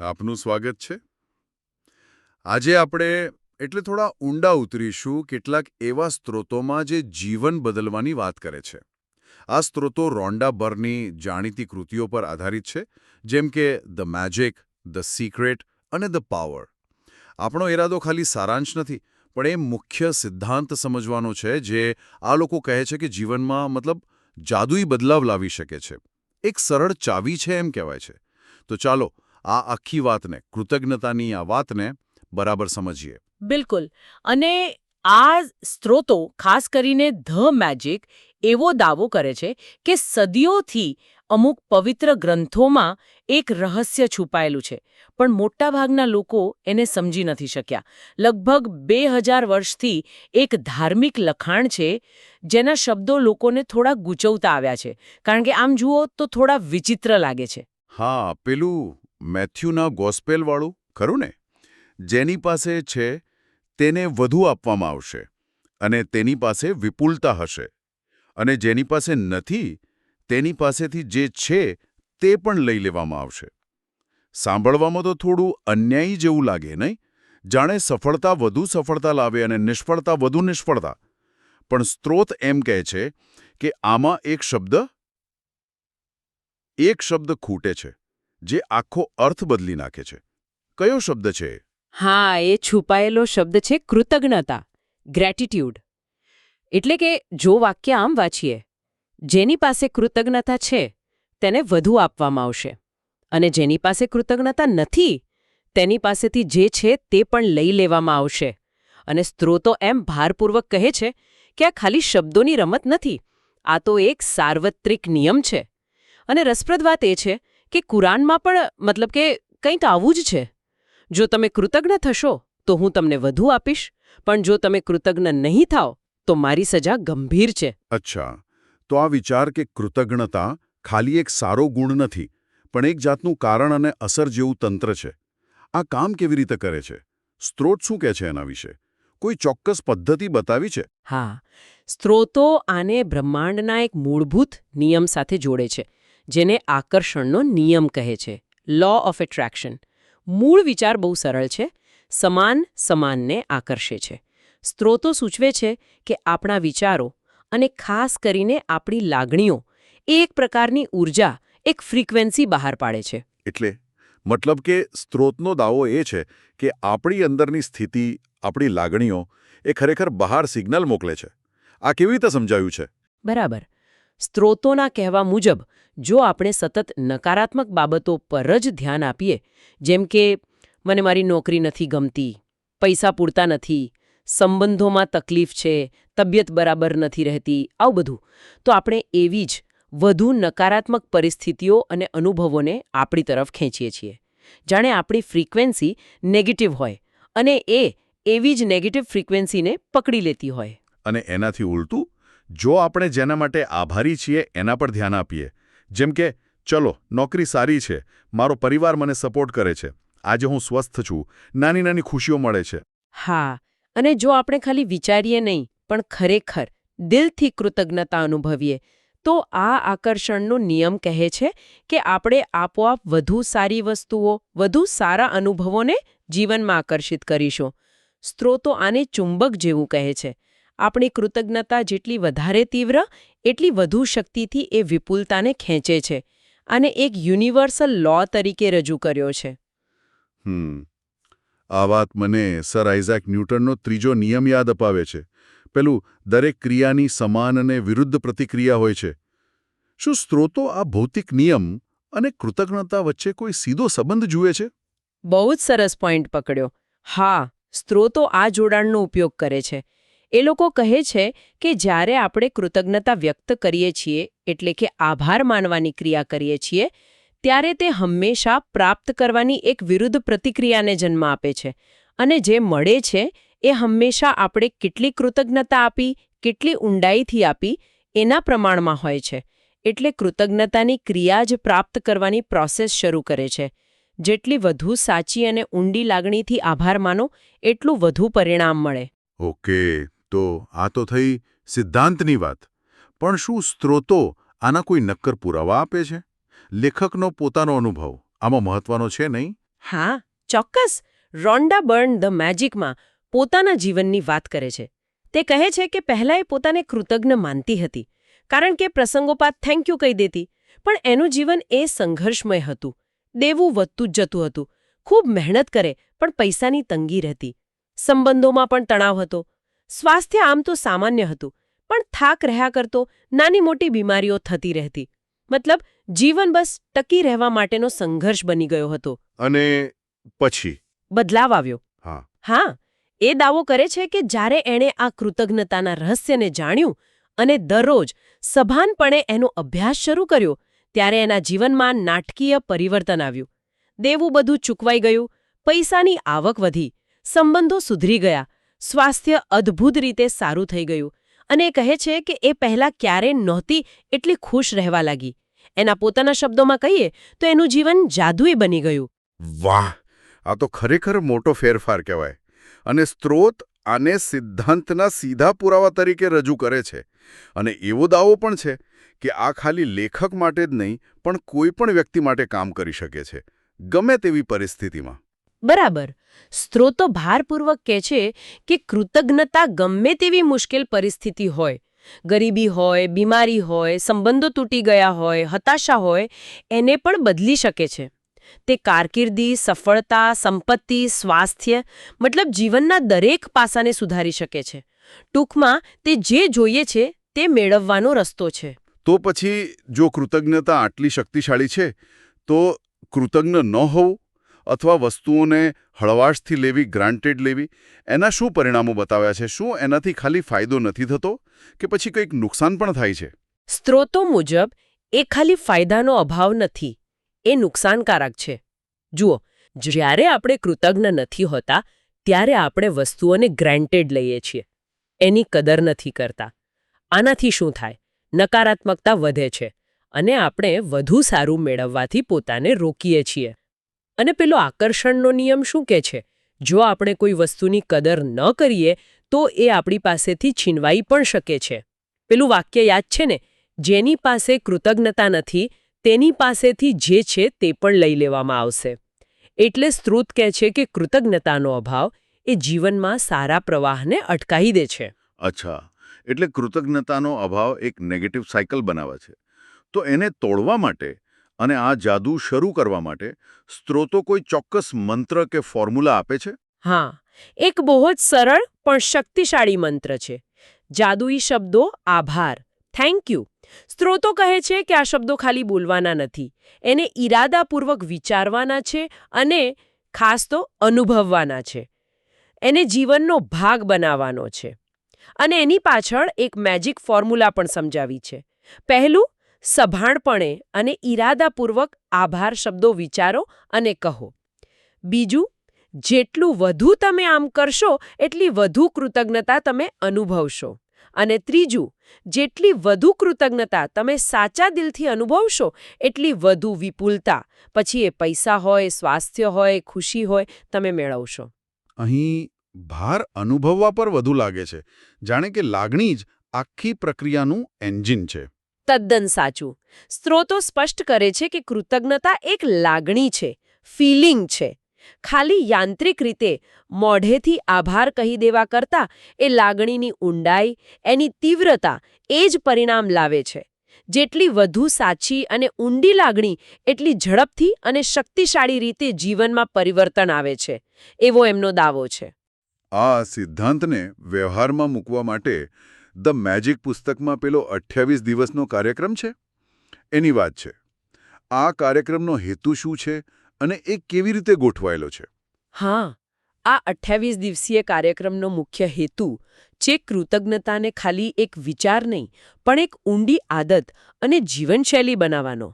આપનું સ્વાગત છે. આજે આપણે એટલે થોડા ઊંડા ઉતરીશું કેટલાક એવા સ્ત્રોતોમાં જે જીવન બદલવાની વાત કરે છે. આ સ્ત્રોતો રોન્ડા બર્ની જાણીતી કૃતિઓ પર આધારિત છે, જેમ કે ધ મેજિક, ધ સિક્રેટ અને ધ પાવર. આપણો ઈરાદો ખાલી સારાંશ નથી, પણ એ મુખ્ય સિદ્ધાંત સમજવાનો છે, જે આ લોકો કહે છે કે જીવનમાં મતલબ જાદુઈ બદલાવ લાવી શકે છે. એક સરળ ચાવી છે એમ કહેવાય છે. તો ચાલો આ આખી વાતને કૃતજ્ઞતાની આ વાતને બરાબર સમજીએ. બિલકુલ. અને આ સ્ત્રોતો ખાસ કરીને ધ મેજિક એવો દાવો કરે છે કે સદીઓથી અમુક પવિત્ર ગ્રંથોમાં એક રહસ્ય છુપાયેલું છે. પણ મોટાભાગના લોકો એને સમજી નથી શક્યા. લગભગ બે હજાર વર્ષથી એક ધાર્મિક લખાણ છે જેના શબ્દો લોકોને થોડા ગૂંચવતા આવ્યા છે. કારણ કે આમ જુઓ તો થોડા વિચિત્ર લાગે છે. હા પેલું મેથ્યુના ગોસ્પેલવાળું, ખરું ને? જેની પાસે છે, તેને વધુ આપવામાં આવશે અને તેની પાસે વિપુલતા હશે. અને જેની પાસે નથી, તેની પાસેથી જે છે, તે પણ લઈ લેવામાં આવશે. સાંભળવામાં તો થોડું અન્યાયી જેવું લાગે, નહીં? જાણે સફળતા વધુ સફળતા લાવે અને નિષ્ફળતા વધુ નિષ્ફળતા. પણ સ્ત્રોત એમ કહે છે કે આમાં એક શબ્દ એક શબ્દ ખૂટે છે. જે આખો અર્થ બદલી નાખે છે. કયો શબ્દ છે? હા, એ છુપાયેલો શબ્દ છે કૃતજ્ઞતા ગ્રેટિટ્યુડ એટલે કે જો વાક્ય આમ વાંચીએ, જેની પાસે કૃતજ્ઞતા છે, તેને વધુ આપવામાં આવશે. અને જેની પાસે કૃતજ્ઞતા નથી, તેની પાસેથી જે છે તે પણ લઈ લેવામાં આવશે. અને સ્ત્રોતો એમ ભારપૂર્વક કહે છે કે આ ખાલી શબ્દોની રમત નથી, આ તો એક સાર્વત્રિક નિયમ છે. અને રસપ્રદ વાત એ છે કે કુરાનમાં પણ મતલબ કે કંઈક આવું જ છે? જો તમે કૃતજ્ઞ થશો તો હું તમને વધુ આપીશ. પણ જો તમે કૃતજ્ઞ નહીં થાઓ તો મારી સજા ગંભીર છે. અચ્છા. તો આ વિચાર કે કૃતજ્ઞતા ખાલી એક સારો ગુણ નથી પણ એક જાતનું કારણ અને અસર જેવું તંત્ર છે. આ કામ કેવી રીતે કરે છે? સ્ત્રોત શું કહે છે એના વિશે? કોઈ ચોક્કસ પદ્ધતિ બતાવી છે? હા. સ્ત્રોતો આને બ્રહ્માંડના એક મૂળભૂત નિયમ સાથે જોડે છે. જેને આકર્ષણનો નિયમ કહે છે. લો ઓફ એટ્રેક્શન મૂળ વિચાર બહુ સરળ છે. સમાન સમાનને આકર્ષે છે. સ્ત્રોતો સૂચવે છે કે આપણા વિચારો અને ખાસ કરીને આપણી લાગણીઓ એ એક પ્રકારની ઊર્જા એક ફ્રીક્વન્સી બહાર પાડે છે. એટલે મતલબ કે સ્ત્રોતનો દાવો એ છે કે આપણી અંદરની સ્થિતિ આપણી લાગણીઓ એ ખરેખર બહાર સિગ્નલ મોકલે છે. આ કેવી રીતે સમજાયું છે? બરાબર. સ્ત્રોતોના કહેવા મુજબ જો આપણે સતત નકારાત્મક બાબતો પર જ ધ્યાન આપીએ, જેમ કે, મને મારી નોકરી નથી ગમતી, પૈસા પૂરતા નથી, સંબંધોમાં તકલીફ છે, તબિયત બરાબર નથી રહેતી, આવું બધું, તો આપણે એવી જ વધુ નકારાત્મક પરિસ્થિતિઓ અને અનુભવોને આપણી તરફ ખેંચીએ છીએ. જાણે આપણી ફ્રીક્વન્સી નેગેટિવ હોય અને એ એવી જ નેગેટિવ ફ્રીક્વન્સીને પકડી લેતી હોય. અને એનાથી ઉલટું, જો આપણે જેના માટે આભારી છીએ એના પર ધ્યાન આપીએ જેમ કે, ચલો, નોકરી સારી છે. મારો પરિવાર મને સપોર્ટ કરે છે. આજે હું સ્વસ્થ છું. નાની નાની ખુશીઓ મળે છે. હા, અને જો આપણે ખાલી વિચારીએ નહીં, પણ ખરેખર દિલથી કૃતજ્ઞતા અનુભવીએ, તો આ આકર્ષણનો નિયમ કહે છે કે આપણે આપોઆપ વધુ સારી વસ્તુઓ, વધુ સારા અનુભવોને જીવનમાં આકર્ષિત કરીશું. સ્ત્રોતો આને ચુંબક જેવું કહે છે. આપણી કૃતજ્ઞતા જેટલી વધારે તીવ્ર એટલી વધુ શક્તિથી એ વિપુલતાને ખેંચે છે અને એક યુનિવર્સલ લો તરીકે રજૂ કર્યો છે. હમ. આ વાત મને સર આઇઝેક ન્યૂટનનો ત્રીજો નિયમ યાદ અપાવે છે. પેલું દરેક ક્રિયાની સમાન અને વિરુદ્ધ પ્રતિક્રિયા હોય છે. શું સ્ત્રોતો આ ભૌતિક નિયમ અને કૃતજ્ઞતા વચ્ચે કોઈ સીધો સંબંધ જુએ છે? બહુ જ સરસ પોઈન્ટ પકડ્યો. હા સ્ત્રોતો આ જોડાણનો ઉપયોગ કરે છે. એ લોકો કહે છે કે જ્યારે આપણે કૃતજ્ઞતા વ્યક્ત કરીએ છીએ, એટલે કે આભાર માનવાની ક્રિયા કરીએ છીએ, ત્યારે તે હંમેશા પ્રાપ્ત કરવાની એક વિરુદ્ધ પ્રતિક્રિયાને જન્મ આપે છે. અને જે મળે છે, એ હંમેશા આપણે કેટલી કૃતજ્ઞતા આપી, કેટલી ઊંડાઈથી આપી, એના પ્રમાણમાં હોય છે. એટલે કૃતજ્ઞતાની ક્રિયા જ પ્રાપ્ત કરવાની પ્રોસેસ શરૂ કરે છે. જેટલી વધુ સાચી અને ઊંડી લાગણીથી આભાર માનો, એટલું વધુ પરિણામ મળે. ઓકે. તો આ તો થઈ સિદ્ધાંતની વાત. પણ શું સ્ત્રોતો આના કોઈ નક્કર પુરાવા આપે છે? લેખકનો પોતાનો અનુભવ, આમાં મહત્વનો છે નહીં? હા, ચોક્કસ. રોન્ડા બર્ન ધ મેજિકમાં પોતાના જીવનની વાત કરે છે. તે કહે છે કે પહેલાં એ પોતાને કૃતજ્ઞ માનતી હતી, કારણ કે પ્રસંગોપાત થેન્ક યુ કહી દેતી, પણ એનું જીવન એ સંઘર્ષમય હતું. દેવું વધતું જ જતું હતું. ખૂબ મહેનત કરે, પણ પૈસાની તંગી રહેતી. સંબંધોમાં પણ તણાવ હતો. સ્વાસ્થ્ય આમ તો સામાન્ય હતું પણ થાક રહ્યા કરતો નાની મોટી બીમારીઓ થતી રહેતી. મતલબ જીવન બસ ટકી રહેવા માટેનો સંઘર્ષ બની ગયો હતો. અને પછી? બદલાવ આવ્યો. હા. હા એ દાવો કરે છે કે જ્યારે એણે આ કૃતજ્ઞતાના રહસ્યને જાણ્યું અને દરરોજ સભાનપણે એનો અભ્યાસ શરૂ કર્યો ત્યારે એના જીવનમાં નાટકીય પરિવર્તન આવ્યું. દેવું બધું ચૂકવાઈ ગયું પૈસાની આવક વધી સંબંધો સુધરી ગયા સ્વાસ્થ્ય અદ્ભુત રીતે સારું થઈ ગયું અને કહે છે કે એ પહેલાં ક્યારે નહોતી એટલી ખુશ રહેવા લાગી. એના પોતાના શબ્દોમાં કહીએ તો એનું જીવન જાદુઈ બની ગયું. વાહ! આ તો ખરેખર મોટો ફેરફાર કહેવાય. અને સ્ત્રોત આને સિદ્ધાંતના સીધા પુરાવા તરીકે રજૂ કરે છે. અને એવો દાવો પણ છે કે આ ખાલી લેખક માટે જ નહીં, પણ કોઈ પણ વ્યક્તિ માટે કામ કરી શકે છે. ગમે તેવી પરિસ્થિતિમાં. બરાબર. સ્ત્રોતો ભારપૂર્વક કહે છે કે કૃતજ્ઞતા ગમે તેવી મુશ્કેલ પરિસ્થિતિ હોય. ગરીબી હોય, બીમારી હોય, સંબંધો તૂટી ગયા હોય, હતાશા હોય, એને પણ બદલી શકે છે. તે કારકિર્દી, સફળતા, સંપત્તિ, સ્વાસ્થ્ય, મતલબ જીવનના દરેક પાસાને સુધારી શકે છે. ટૂંકમાં, તે જે જોઈએ છે, તે મેળવવાનો રસ્તો છે. તો પછી જો કૃતજ્ઞતા આટલી શક્તિશાળી છે, તો કૃતજ્ઞ ન હોવું અથવા વસ્તુઓને હળવાશથી લેવી ગ્રાન્ટેડ લેવી, એના શું પરિણામો બતાવ્યા છે? શું એનાથી ખાલી ફાયદો નથી થતો? કે પછી કંઈક નુકસાન પણ થાય છે? સ્ત્રોતો મુજબ, એ ખાલી ફાયદાનો અભાવ નથી. એ નુકસાનકારક છે. જુઓ, જ્યારે આપણે કૃતજ્ઞ નથી હોતા, ત્યારે આપણે વસ્તુઓને ગ્રાન્ટેડ લઈએ છીએ. એની કદર નથી કરતા. આનાથી શું થાય? નકારાત્મકતા વધે છે. અને આપણે વધુ સારું મેળવવાથી પોતાને રોકીએ છીએ. અને પેલો આકર્ષણનો નિયમ શું કહે છે? જો આપણે કોઈ વસ્તુની કદર ન કરીએ, તો એ આપણી પાસેથી છીનવાઈ પણ શકે છે. પેલું વાક્ય યાદ છે ને? જેની પાસે કૃતજ્ઞતા નથી, તેની પાસેથી જે છે તે પણ લઈ લેવામાં આવશે. એટલે સ્ત્રોત કહે છે કે કૃતજ્ઞતાનો અભાવ એ જીવનમાં સારા પ્રવાહને અટકાવી દે છે. અચ્છા. એટલે કૃતજ્ઞતાનો અભાવ એક નેગેટિવ સાયકલ બનાવે છે. તો એને તોડવા માટે અને આ જાદુ શરૂ કરવા માટે સ્ત્રોતો કોઈ ચોક્કસ મંત્ર કે ફોર્મ્યુલા આપે છે? હા, એક બહુ જ સરળ પણ શક્તિશાળી મંત્ર છે. જાદુઈ શબ્દો આભાર. થેન્ક યુ સ્ત્રોતો કહે છે કે આ શબ્દો ખાલી બોલવાના નથી. એને ઈરાદાપૂર્વક વિચારવાના છે અને ખાસ તો અનુભવવાના છે. એને જીવનનો ભાગ બનાવવાનો છે. અને એની પાછળ એક મેજિક ફોર્મ્યુલા પણ સમજાવી છે. પહેલું સભાણપણે અને ઈરાદાપૂર્વક આભાર શબ્દો વિચારો અને કહો. બીજું, જેટલું વધુ તમે આમ કરશો, એટલી વધુ કૃતજ્ઞતા તમે અનુભવશો. અને ત્રીજું, જેટલી વધુ કૃતજ્ઞતા તમે સાચા દિલથી અનુભવશો, એટલી વધુ વિપુલતા, પછી એ પૈસા હોય, સ્વાસ્થ્ય હોય, ખુશી હોય, તમે મેળવશો. અહીં ભાર અનુભવવા પર વધુ લાગે છે. જાણે કે લાગણી જ આખી પ્રક્રિયાનું એન્જિન છે. તદ્દન સાચું. સ્ત્રોતો સ્પષ્ટ કરે છે કે કૃતજ્ઞતા એક લાગણી છે, ફિલિંગ છે. ખાલી યાંત્રિક રીતે મોઢેથી આભાર કહી દેવા કરતાં એ લાગણીની ઊંડાઈ, એની તીવ્રતા એ જ પરિણામ લાવે છે. જેટલી વધુ સાચી અને ઊંડી લાગણી, એટલી ઝડપથી અને શક્તિશાળી રીતે જીવનમાં પરિવર્તન આવે છે. એવો એમનો દાવો છે. આ સિદ્ધાંતને વ્યવહારમાં મૂકવા માટે ધ મેજિક પુસ્તકમાં પેલો અઠ્યાવીસ દિવસનો કાર્યક્રમ છે? એની વાત છે. આ કાર્યક્રમનો હેતુ શું છે અને એ કેવી રીતે ગોઠવાયેલો છે? હા, આ અઠ્યાવીસ દિવસીય કાર્યક્રમનો મુખ્ય હેતુ જે કૃતજ્ઞતાને ખાલી એક વિચાર નહીં, પણ એક ઊંડી આદત અને જીવનશૈલી બનાવવાનો.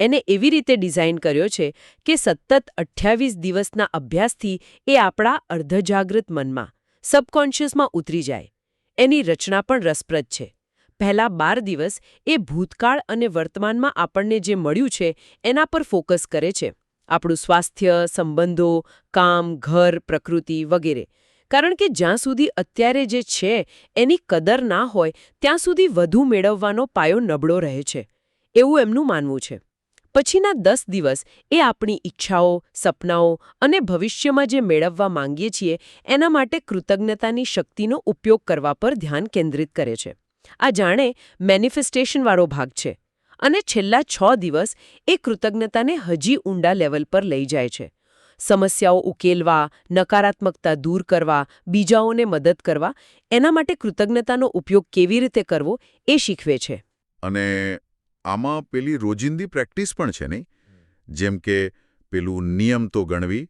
એને એવી રીતે ડિઝાઇન કર્યો છે કે સતત અઠ્યાવીસ દિવસના અભ્યાસથી એ આપણા અર્ધજાગૃત મનમાં, સબકોન્શિયસમાં ઉતરી જાય. એની રચના પણ રસપ્રદ છે. પહેલા બાર દિવસ એ ભૂતકાળ અને વર્તમાનમાં આપણને જે મળ્યું છે, એના પર ફોકસ કરે છે. આપણું સ્વાસ્થ્ય, સંબંધો, કામ, ઘર, પ્રકૃતિ વગેરે. કારણ કે જ્યાં સુધી અત્યારે જે છે, એની કદર ના હોય, ત્યાં સુધી વધુ મેળવવાનો પાયો નબળો રહે છે. એવું એમનું માનવું છે. પછીના દસ દિવસ એ આપણી ઈચ્છાઓ, સપનાઓ અને ભવિષ્યમાં જે મેળવવા માંગીએ છીએ, એના માટે કૃતજ્ઞતાની શક્તિનો ઉપયોગ કરવા પર ધ્યાન કેન્દ્રિત કરે છે. આ જાણે મેનિફેસ્ટેશનવાળો ભાગ છે અને છેલ્લા છ દિવસ એ કૃતજ્ઞતાને હજી ઊંડા લેવલ પર લઈ જાય છે. સમસ્યાઓ ઉકેલવા, નકારાત્મકતા દૂર કરવા, બીજાઓને મદદ કરવા, એના માટે કૃતજ્ઞતાનો ઉપયોગ કેવી રીતે કરવો એ શીખવે છે. અને આમાં પેલી રોજિંદી પ્રેક્ટિસ પણ છે નહીં? જેમ કે પેલું નિયમ તો ગણવી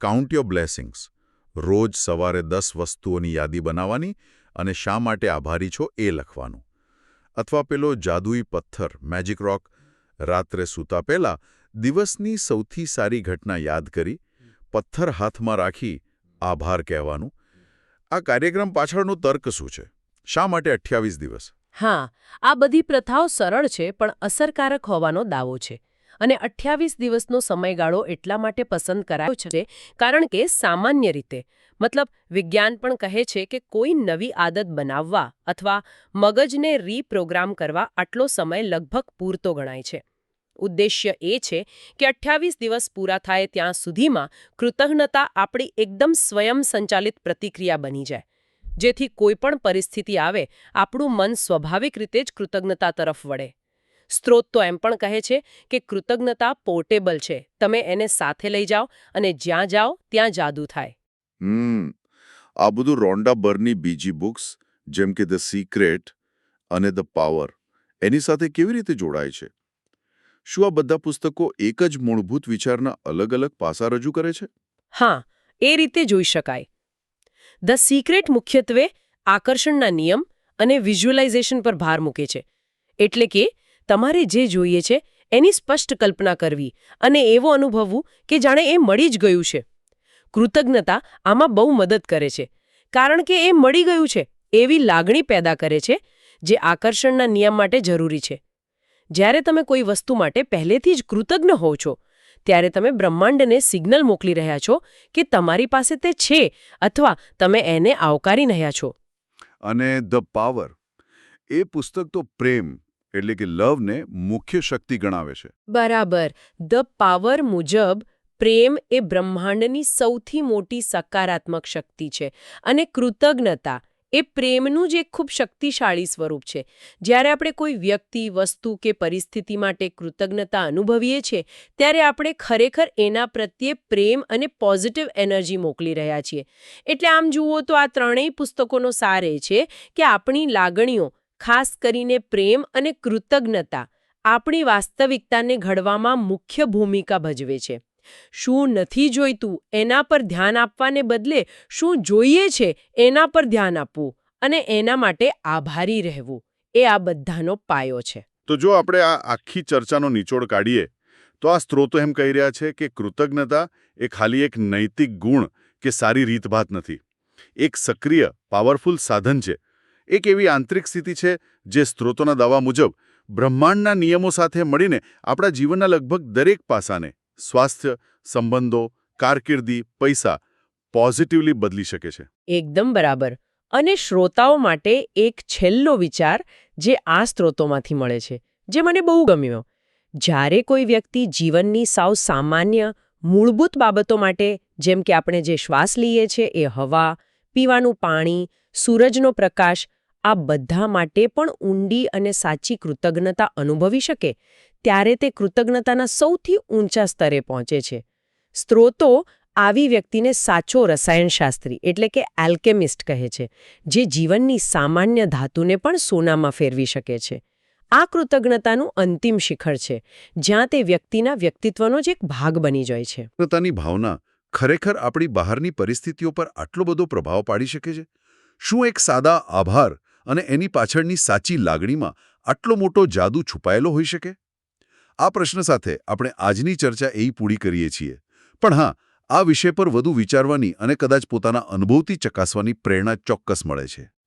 કાઉન્ટ યોર બ્લેસિંગ્સ રોજ સવારે દસ વસ્તુઓની યાદી બનાવવાની અને શા માટે આભારી છો એ લખવાનું. અથવા પેલો જાદુઈ પથ્થર મેજિક રોક રાત્રે સૂતા પહેલા દિવસની સૌથી સારી ઘટના યાદ કરી પથ્થર હાથમાં રાખી આભાર કહેવાનું. આ કાર્યક્રમ પાછળનો તર્ક શું છે? શા માટે અઠ્યાવીસ દિવસ? હા, આ બધી પ્રથાઓ સરળ છે, પણ અસરકારક હોવાનો દાવો છે. અને અઠ્યાવીસ દિવસનો સમયગાળો એટલા માટે પસંદ કરાયો છે કારણ કે સામાન્ય રીતે, મતલબ વિજ્ઞાન પણ કહે છે કે કોઈ નવી આદત બનાવવા અથવા મગજને રીપ્રોગ્રામ કરવા આટલો સમય લગભગ પૂરતો ગણાય છે. ઉદ્દેશ્ય એ છે કે અઠ્યાવીસ દિવસ પૂરા થાય ત્યાં સુધીમાં કૃતજ્ઞતા આપણી એકદમ સ્વયં સંચાલિત પ્રતિક્રિયા બની જાય. જેથી કોઈપણ પરિસ્થિતિ આવે આપણું મન સ્વાભાવિક રીતે જ કૃતજ્ઞતા તરફ વળે. સ્ત્રોત તો એમ પણ કહે છે કે કૃતજ્ઞતા પોર્ટેબલ છે. તમે એને સાથે લઈ જાઓ અને જ્યાં જાઓ ત્યાં જાદુ થાય. હમ. આ બધું રોન્ડા બરની બીજી બુક્સ જેમ કે ધ સિક્રેટ અને ધ પાવર એની સાથે કેવી રીતે જોડાય છે? શું આ બધા પુસ્તકો એક જ મૂળભૂત વિચારના અલગ અલગ પાસા રજૂ કરે છે? હા એ રીતે જોઈ શકાય. ધ સિક્રેટ મુખ્યત્વે આકર્ષણના નિયમ અને વિઝ્યુઅલાઇઝેશન પર ભાર મૂકે છે. એટલે કે, તમારે જે જોઈએ છે, એની સ્પષ્ટ કલ્પના કરવી અને એવો અનુભવવું કે જાણે એ મળી જ ગયું છે. કૃતજ્ઞતા આમાં બહુ મદદ કરે છે. કારણ કે એ મળી ગયું છે, એવી લાગણી પેદા કરે છે, જે આકર્ષણના નિયમ માટે જરૂરી છે. જ્યારે તમે કોઈ વસ્તુ માટે પહેલેથી જ કૃતજ્ઞ હોવ છો ત્યારે તમે બ્રહ્માંડને સિગ્નલ મોકલી રહ્યા છો કે તમારી પાસે તે છે અથવા તમે એને આવકારી રહ્યા છો. અને ધ પાવર એ પુસ્તક તો પ્રેમ એટલે કે લવને મુખ્ય શક્તિ ગણાવે છે. બરાબર. ધ પાવર મુજબ પ્રેમ એ બ્રહ્માંડની સૌથી મોટી સકારાત્મક શક્તિ છે અને કૃતજ્ઞતા એ પ્રેમનું જ એક ખૂબ શક્તિશાળી સ્વરૂપ છે. જ્યારે આપણે કોઈ વ્યક્તિ, વસ્તુ કે પરિસ્થિતિ માટે કૃતજ્ઞતા અનુભવીએ છીએ, ત્યારે આપણે ખરેખર એના પ્રત્યે પ્રેમ અને પોઝિટિવ એનર્જી મોકલી રહ્યા છીએ. એટલે આમ જુઓ તો આ ત્રણેય પુસ્તકોનો સાર એ છે કે આપણી લાગણીઓ, ખાસ કરીને પ્રેમ અને કૃતજ્ઞતા, આપણી વાસ્તવિકતાને ઘડવામાં મુખ્ય ભૂમિકા ભજવે છે. શું નથી જોઈતું એના પર ધ્યાન આપવાને બદલે શું જોઈએ છે એના પર ધ્યાન આપવું અને એના માટે આભારી રહેવું, એ આ બધાનો પાયો છે. તો જો આપણે આ આખી ચર્ચાનો નિચોડ કાઢીએ, તો આ સ્ત્રોતો એમ કહી રહ્યા છે કે કૃતજ્ઞતા એ ખાલી એક નૈતિક ગુણ કે સારી રીતભાત નથી. એક સક્રિય, પાવરફુલ સાધન છે. એક એવી આંતરિક સ્થિતિ છે જે સ્ત્રોતોના દાવા મુજબ બ્રહ્માંડના નિયમો સાથે મળીને આપણા જીવનના લગભગ દરેક પાસાને સ્વાસ્થ્ય, સંબંધો, કારકિર્દી, પૈસા પોઝિટિવલી બદલી શકે છે. એકદમ બરાબર. અને શ્રોતાઓ માટે એક છેલ્લો વિચાર જે આ સ્ત્રોતોમાંથી મળે છે, જે મને બહુ ગમ્યો. જ્યારે કોઈ વ્યક્તિ જીવનની સાવ સામાન્ય, મૂળભૂત બાબતો માટે, જેમ કે આપણે જે શ્વાસ લઈએ છીએ એ હવા, પીવાનું પાણી, સૂરજનો પ્રકાશ, આ બધા માટે પણ ઊંડી અને સાચી કૃતજ્ઞતા અનુભવી શકે ત્યારે તે કૃતજ્ઞતાના સૌથી ઊંચા સ્તરે પહોંચે છે. સ્ત્રોતો આવી વ્યક્તિને સાચો રસાયણશાસ્ત્રી, એટલે કે એલ્કેમિસ્ટ કહે છે, જે જીવનની સામાન્ય ધાતુને પણ સોનામાં ફેરવી શકે છે. આ કૃતજ્ઞતાનું અંતિમ શિખર છે, જ્યાં તે વ્યક્તિના વ્યક્તિત્વનો જ એક ભાગ બની જાય છે. કૃતજ્ઞતાની ભાવના ખરેખર આપણી બહારની પરિસ્થિતિઓ પર આટલો બધો પ્રભાવ પાડી શકે છે? શું એક સાદા આભાર અને એની પાછળની સાચી લાગણીમાં આટલો મોટો જાદુ છુપાયેલો હોઈ શકે? આ પ્રશ્ન સાથે આપણે આજની ચર્ચા એ પૂરી કરીએ છીએ. પણ હા, આ વિષય પર વધુ વિચારવાની અને કદાચ પોતાના અનુભવથી ચકાસવાની પ્રેરણા ચોક્કસ મળે છે.